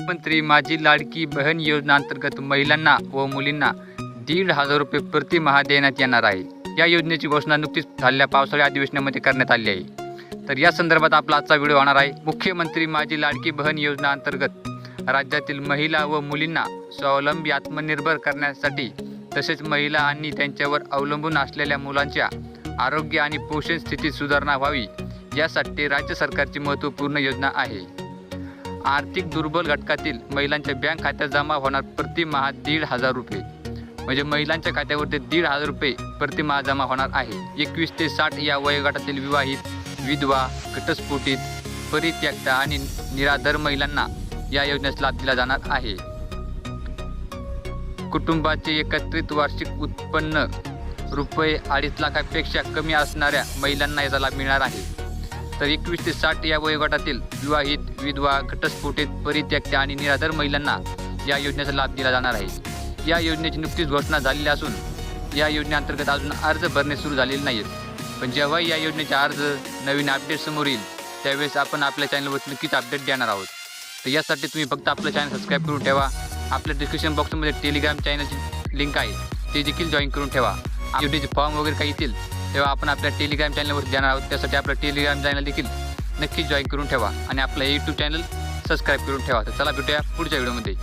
मुख्यमंत्री माझी लाडकी बहन योजना अंतर्गत महिलांना व मुलींना दीड हजार रुपये प्रतिमहा देण्यात येणार आहे. या योजनेची घोषणा नुकतीच झालेल्या पावसाळी अधिवेशनामध्ये करण्यात आली आहे. तर या संदर्भात आपला आजचा व्हिडिओ होणार आहे. मुख्यमंत्री माझी लाडकी बहन योजना अंतर्गत राज्यातील महिला व मुलींना स्वावलंबी आत्मनिर्भर करण्यासाठी तसेच महिला आणि त्यांच्यावर अवलंबून असलेल्या मुलांच्या आरोग्य आणि पोषण स्थितीत सुधारणा व्हावी यासाठी राज्य सरकारची महत्त्वपूर्ण योजना आहे. आर्थिक दुर्बल घटकातील महिलांच्या बँक खात्यात जमा होणार प्रतिमहा दीड हजार रुपये. म्हणजे महिलांच्या खात्यावरती दीड हजार रुपये प्रतिमाहा जमा होणार आहे. एकवीस ते साठ या वयोगटातील विवाहित विधवा घटस्फोटित परित्यक्ता आणि निराधार महिलांना या योजनेस लाभ दिला जाणार आहे. कुटुंबाचे एकत्रित वार्षिक उत्पन्न रुपये अडीच लाखापेक्षा कमी असणाऱ्या महिलांना याचा लाभ मिळणार आहे. तर एकवीस ते साठ या वयोगटातील विवाहित विधवा घटस्फोटित परित्यक्त्या आणि निराधार महिलांना या योजनेचा लाभ दिला जाणार आहे. या योजनेची नुकतीच घोषणा झालेली असून या योजनेअंतर्गत अजून अर्ज भरणे सुरू झालेले नाहीत. पण जेव्हा या योजनेचे अर्ज नवीन अपडेट समोर येईल त्यावेळेस आपण आपल्या चॅनलवर नक्कीच अपडेट देणार आहोत. तर यासाठी तुम्ही फक्त आपलं चॅनल सबस्क्राईब करून ठेवा. आपल्या डिस्क्रिप्शन बॉक्समध्ये टेलिग्राम चॅनलची लिंक आहे. ते देखील जॉईन करून ठेवा. योजनेचे फॉर्म वगैरे काही येतील तेव्हा आपण आपल्या टेलिग्राम चॅनलवर जाणार आहोत. त्यासाठी आपलं टेलिग्राम चॅनल देखील नक्कीच जॉईन करून ठेवा. आणि आपलं यूट्यूब चॅनल सबस्क्राईब करून ठेवा. तर चला भेटूया पुढच्या व्हिडिओमध्ये